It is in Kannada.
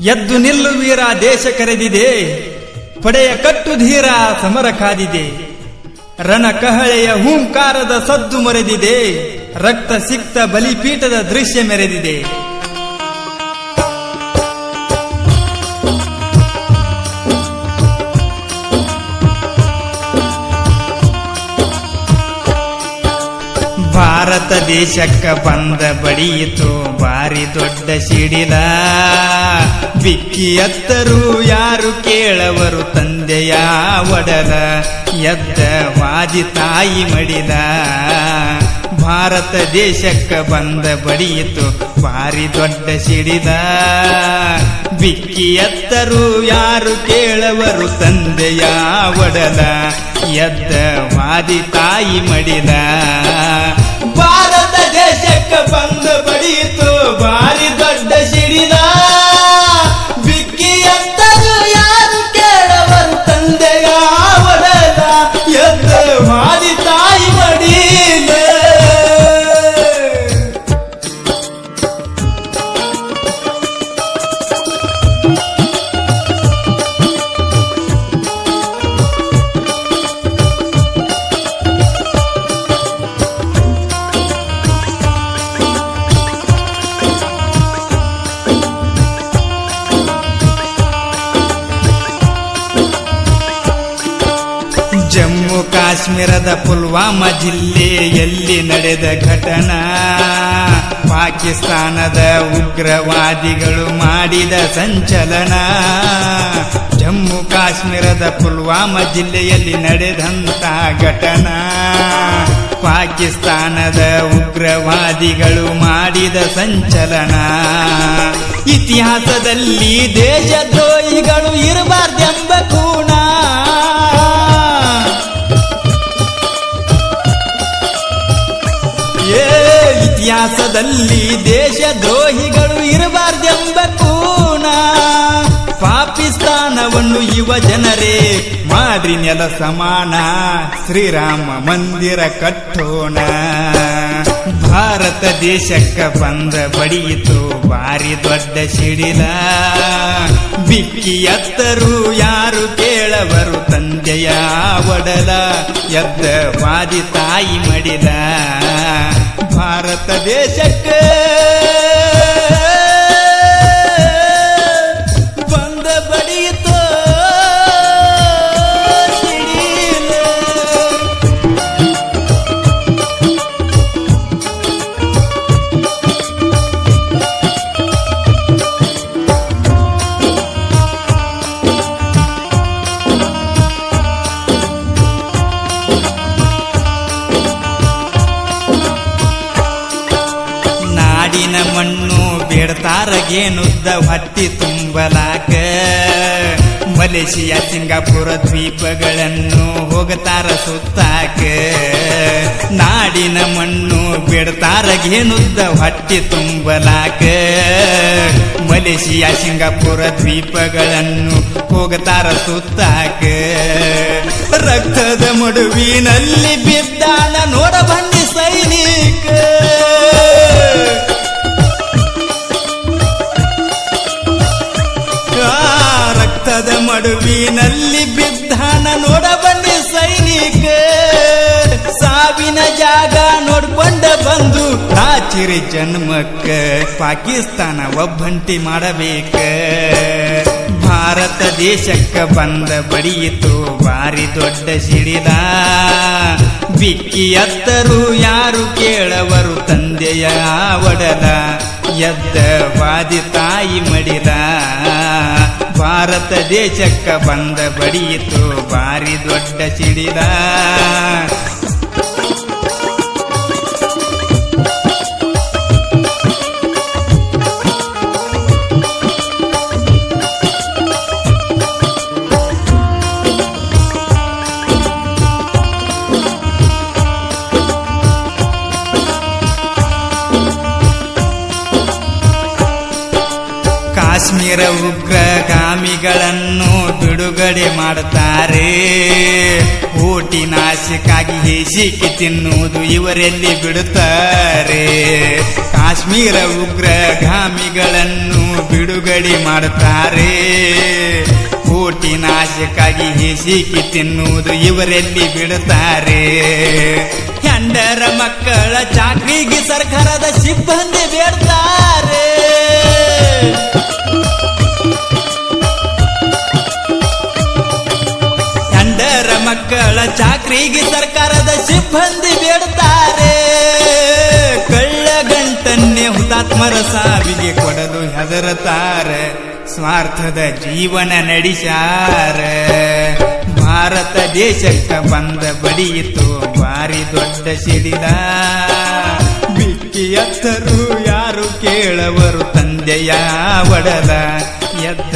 ಎದ್ದು ನಿಲ್ಲು ವೀರ ದೇಶ ಕರೆದಿದೆ. ಪಡೆಯ ಕಟ್ಟು ಧೀರ ಸಮರ ಕಾದಿದೆ. ರಣ ಕಹಳೆಯ ಹೂಂಕಾರದ ಸದ್ದು ಮರೆದಿದೆ. ರಕ್ತ ಸಿಕ್ತ ಬಲಿಪೀಠದ ದೃಶ್ಯ ಮೆರೆದಿದೆ. ಭಾರತ ದೇಶಕ್ಕ ಬಂದ ಬಡಿಯಿತು ಬಾರಿ ದೊಡ್ಡ ಸಿಡಿಲ. ಬಿಕ್ಕಿ ಎತ್ತರು ಯಾರು ಕೇಳವರು ತಂದೆಯ ಒಡಲ. ಎದ್ದ ವಾದಿ ತಾಯಿ ಮಡಿದ ಭಾರತ ದೇಶಕ್ಕ ಬಂದ ಬಡಿಯಿತು ಬಾರಿ ದೊಡ್ಡ ಸಿಡಿದ ಬಿಕ್ಕಿ ಎತ್ತರು ಯಾರು ಕೇಳವರು ತಂದೆಯ ಒಡಲ. ಎದ್ದ ವಾದಿ ತಾಯಿ ಮಡಿಲ. ಕಾಶ್ಮೀರದ ಪುಲ್ವಾಮ ಜಿಲ್ಲೆಯಲ್ಲಿ ನಡೆದ ಘಟನಾ. ಪಾಕಿಸ್ತಾನದ ಉಗ್ರವಾದಿಗಳು ಮಾಡಿದ ಸಂಚಲನ. ಜಮ್ಮು ಕಾಶ್ಮೀರದ ಪುಲ್ವಾಮ ಜಿಲ್ಲೆಯಲ್ಲಿ ನಡೆದಂತ ಘಟನಾ. ಪಾಕಿಸ್ತಾನದ ಉಗ್ರವಾದಿಗಳು ಮಾಡಿದ ಸಂಚಲನ. ಇತಿಹಾಸದಲ್ಲಿ ದೇಶದ್ರೋಹಿಗಳು ಇರಬಾರ್ದೆಂಬ ಗುಣ ಇತಿಹಾಸದಲ್ಲಿ ದೇಶದ್ರೋಹಿಗಳು ಇರಬಾರ್ದೆಂಬ ಕೂಣ ಪಾಕಿಸ್ತಾನವನ್ನು ಯುವ ಜನರೇ ಮಾದರಿ ನೆಲ ಸಮಾನ. ಶ್ರೀರಾಮ ಮಂದಿರ ಕಟ್ಟೋಣ. ಭಾರತ ದೇಶಕ್ಕೆ ಬಂದ ಬಡಿಯಿತು ಬಾರಿ ದೊಡ್ಡ ಸಿಡಿಲ ಬಿಕ್ಕಿ ಎತ್ತರು ಯಾರು ಕೇಳವರು ತಂದೆಯ ಒಡಲ. ಎದ್ದ ವಾದಿ ತಾಯಿ ಮಡಿಲ. ಭಾರತ ದೇಶಕ್ಕೆ ಬೇಡ್ತಾರಗೇನುದ್ದ ಹೊಟ್ಟಿ ತುಂಬಲಾಕ? ಮಲೇಷಿಯಾ, ಸಿಂಗಾಪುರ ದ್ವೀಪಗಳನ್ನು ಹೋಗತಾರ ಸುತ್ತಾಕ? ನಾಡಿನ ಮಣ್ಣು ಬೇಡ್ತಾರಗೇನುದ್ದ ಹೊಟ್ಟಿ ತುಂಬಲಾಕ? ಮಲೇಷಿಯಾ, ಸಿಂಗಾಪುರ ದ್ವೀಪಗಳನ್ನು ಹೋಗತಾರ ಸುತ್ತಾಕ? ರಕ್ತದ ಮಡುವಿನಲ್ಲಿ ಬಿದ್ದಾನ ನೋಡ ರಕ್ತದ ಮಡುವಿನಲ್ಲಿ ಬಿದ್ದಾನ ನೋಡ ಬನ್ನಿ ಸೈನಿಕ. ಸಾವಿನ ಜಾಗ ನೋಡ್ಕೊಂಡ ಬಂದು ಆಚಿರಿ ಜನ್ಮಕ್ಕ ಪಾಕಿಸ್ತಾನ ಒಬ್ಬಂಟಿ ಮಾಡಬೇಕ. ಭಾರತ ದೇಶಕ್ಕ ಬಂದ ಬಡಿಯಿತು ಬಾರಿ ದೊಡ್ಡ ಸಿಡಿದ. ಬಿಕ್ಕಿ ಎತ್ತರು ಯಾರು ಕೇಳವರು ತಂದೆಯ ಒಡದ. ಎದ್ದ ವಾದಿ ತಾಯಿ ಮಡಿಲ ಭಾರತ ದೇಶಕ್ಕ ಬಂದ ಬಡಿಯಿತು ಬಾರಿ ದೊಡ್ಡ ಸಿಡಿಲ ಕಾಶ್ಮೀರ ಉಗ್ರಗಾಮಿಗಳನ್ನು ಬಿಡುಗಡೆ ಮಾಡುತ್ತಾರೆ. ಊಟಿ ನಾಶಕ್ಕಾಗಿ ಹೇಸಿಕೆ ತಿನ್ನುವುದು ಇವರೆಲ್ಲಿ ಬಿಡುತ್ತಾರೆ. ಕಾಶ್ಮೀರ ಉಗ್ರಗಾಮಿಗಳನ್ನು ಬಿಡುಗಡೆ ಮಾಡುತ್ತಾರೆ. ಊಟಿ ನಾಶಕ್ಕಾಗಿ ಹೇಸಿಕೆ ತಿನ್ನುವುದು ಇವರೆಲ್ಲಿ ಬಿಡುತ್ತಾರೆ. ಹೆಂಡರ ಮಕ್ಕಳ ಚಾಕ್ರಿಗೆ ಸರ್ಕಾರದ ಸಿಬ್ಬಂದಿ ಬೇಡ್ತಾರೆ. ಮಕ್ಕಳ ಚಾಕ್ರಿಗೆ ಸರ್ಕಾರದ ಸಿಬ್ಬಂದಿ ಬೇಡ್ತಾರೆ. ಕಳ್ಳ ಗಂಟನ್ನೇ ಹುತಾತ್ಮರ ಸಾವಿಗೆ ಕೊಡಲು ಹೆದರುತ್ತಾರೆ ಸ್ವಾರ್ಥದ ಜೀವನ ನಡೆಸಾರ ಭಾರತ ದೇಶಕ್ಕೆ ಬಂದ ಬಡಿಯಿತು ಬಾರಿ ದೊಡ್ಡ ಸಿಡಿದ. ಬಿಕ್ಕಿ ಎತ್ತರು ಯಾರು ಕೇಳವರು ತಂದೆಯ ಒಡದ. ಎದ್ದ